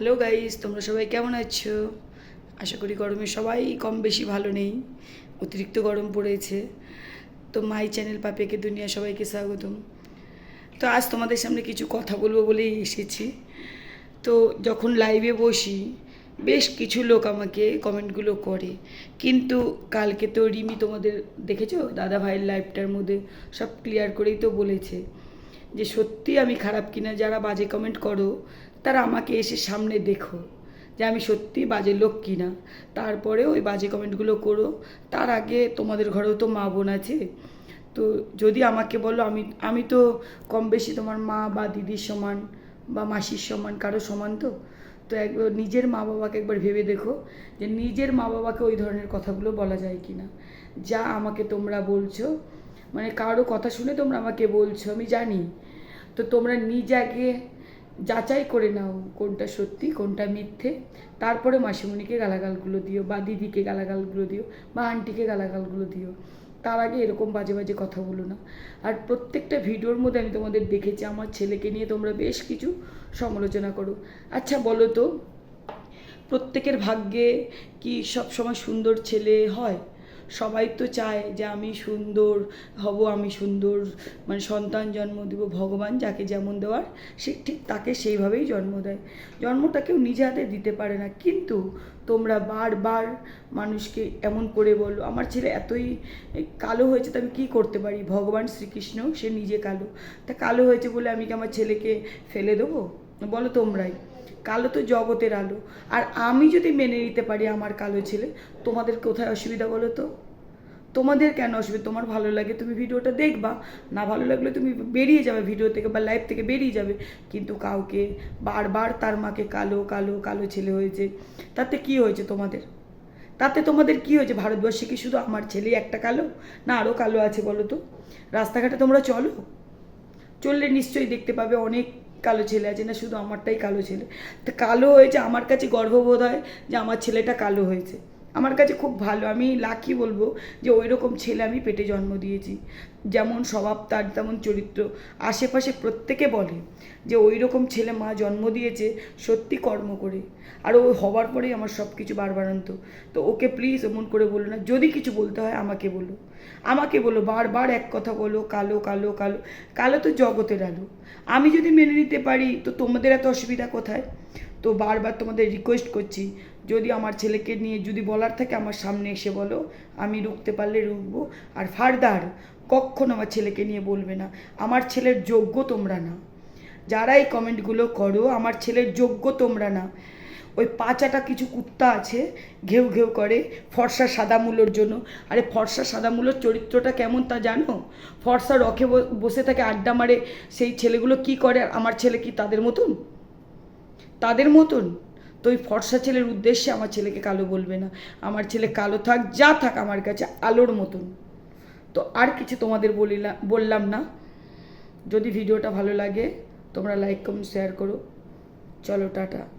Hello guys তোমরা সবাই কেমন আছো? আশা করি গরমে সবাই কম বেশি ভালো নেই। অতিরিক্ত গরম পড়েছে। তো মাই চ্যানেল পাপিয়াকে দুনিয়া সবাইকে স্বাগতম। তো আজ তোমাদের সামনে কিছু কথা বলব বলেই এসেছি। তো যখন লাইভে বসি, বেশ কিছু লোক আমাকে কমেন্টগুলো করে। কিন্তু কালকে তো রিমি তোমাদের দেখেছ? দাদা ভাইয়ের লাইভটার মধ্যে সব ক্লিয়ার করেই তো বলেছে। যে সত্যি আমি খারাপ কিনা যারা বাজে কমেন্ট করো, তারা আমাকে এসে সামনে দেখো যে আমি সত্যি বাজে লোক কিনা। তারপরে ওই বাজে কমেন্টগুলো করো। তার আগে তোমাদের ঘরেও তো মা বোন আছে। তো যদি আমাকে বলো, আমি আমি তো কম বেশি তোমার মা বা দিদির সমান বা মাসির সমান, কারও সমান তো? তো একবার নিজের মা বাবাকে একবার ভেবে দেখো যে নিজের মা বাবাকে ওই ধরনের কথাগুলো বলা যায় কি না যা আমাকে তোমরা বলছো মানে কারও কথা শুনে তোমরা আমাকে বলছো, আমি জানি। তো তোমরা নিজে আগে যাচাই করে নাও কোনটা সত্যি, কোনটা মিথ্যে। তারপরে মাসিমণিকে গালাগালগুলো দিও বা দিদিকে গালাগালগুলো দিও বা আন্টিকে গালাগালগুলো দিও। তার আগে এরকম বাজে বাজে কথা বলো না। আর প্রত্যেকটা ভিডিওর মধ্যে আমি তোমাদের দেখেছি, আমার ছেলেকে নিয়ে তোমরা বেশ কিছু সমালোচনা করো। আচ্ছা বলো তো, প্রত্যেকের ভাগ্যে কি সব সময় সুন্দর ছেলে হয়? সবাই তো চায় যে আমি সুন্দর হব, আমি সুন্দর মানে সন্তান জন্ম দেব ভগবান যাকে যেমন দেওয়ার, সে ঠিক তাকে সেইভাবেই জন্ম দেয়। জন্মটা কেউ নিজে হাতে দিতে পারে না। কিন্তু তোমরা বারবার মানুষকে এমন করে বলো, আমার ছেলে এতই কালো হয়েছে, তো আমি কী করতে পারি? ভগবান শ্রীকৃষ্ণ, সে নিজে কালো। তা কালো হয়েছে বলে আমি কি আমার ছেলেকে ফেলে দেবো? বলো তোমরাই। কালো তো জগতের আলো। আর আমি যদি মেনে নিতে পারি আমার কালো ছেলে, তোমাদের কোথায় অসুবিধা বলো তো? তোমাদের কেন অসুবিধা? তোমার ভালো লাগে, তুমি ভিডিওটা দেখবা। না ভালো লাগলে তুমি বেরিয়ে যাবে ভিডিও থেকে বা লাইভ থেকে বেরিয়ে যাবে। কিন্তু কাউকে, বারবার তার মাকে কালো কালো কালো ছেলে হয়েছে, তাতে কি হয়েছে তোমাদের? তাতে তোমাদের কি হয়েছে? ভারতবর্ষে কি শুধু আমার ছেলেই একটা কালো? না আরও কালো আছে বলো তো? রাস্তাঘাটে তোমরা চলো। চললে নিশ্চয়ই দেখতে পাবে, অনেক কালো ছেলে আছে না, শুধু আমারটাই কালো ছেলে। তা কালো হয়েছে, আমার কাছে গর্ববোধ হয় যে আমার ছেলেটা কালো হয়েছে। আমার কাছে খুব ভালো, আমি লাকি বলব যে ওই রকম ছেলে আমি পেটে জন্ম দিয়েছি। যেমন স্বভাব তার, তেমন চরিত্র। আশেপাশে প্রত্যেকে বলে যে ওই রকম ছেলে মা জন্ম দিয়েছে সত্যি কর্ম করে। আর ও হবার পরেই আমার সব কিছু বারবারন্ত তো ওকে প্লিজ এমন করে বলো না, যদি কিছু বলতে হয় আমাকে বলো। আমাকে বলো, বারবার এক কথা বলো, কালো কালো কালো। কালো তো জগতের আলো। আমি যদি মেনে নিতে পারি, তো তোমাদের এত অসুবিধা কোথায়? তো বারবার তোমাদের রিকোয়েস্ট করছি, যদি আমার ছেলেকে নিয়ে যদি বলার থাকে আমার সামনে এসে বলো, আমি রুখতে পারলে রুখবো। আর ফার্দার, কখনো আমার ছেলেকে নিয়ে বলবে না। আমার ছেলের যোগ্য তোমরা না। যারা এই কমেন্টগুলো করো, আমার ছেলের যোগ্য তোমরা না। ওই পাঁচাটা কিছু কুত্তা আছে, ঘেউ ঘেউ করে ফর্সা সাদা মূলোর জন্য। আরে ফর্সা সাদা মূলোর চরিত্রটা কেমন তা জানো? ফর্সা রখে বসে থাকে আড্ডা মারে, সেই ছেলেগুলো কি করে? আমার ছেলে কি তাদের মতন? তাদের মতন? তো ওই ফর্সা ছেলের উদ্দেশ্যে আমার ছেলেকে কালো বলবে না। আমার ছেলে কালো থাক, যা থাক আমার কাছে আলোর মতন। তো আর কিছু তোমাদের বলিলাম বললাম না। যদি ভিডিওটা ভালো লাগে, তোমরা লাইক কমেন্ট শেয়ার করো। চলো, টাটা।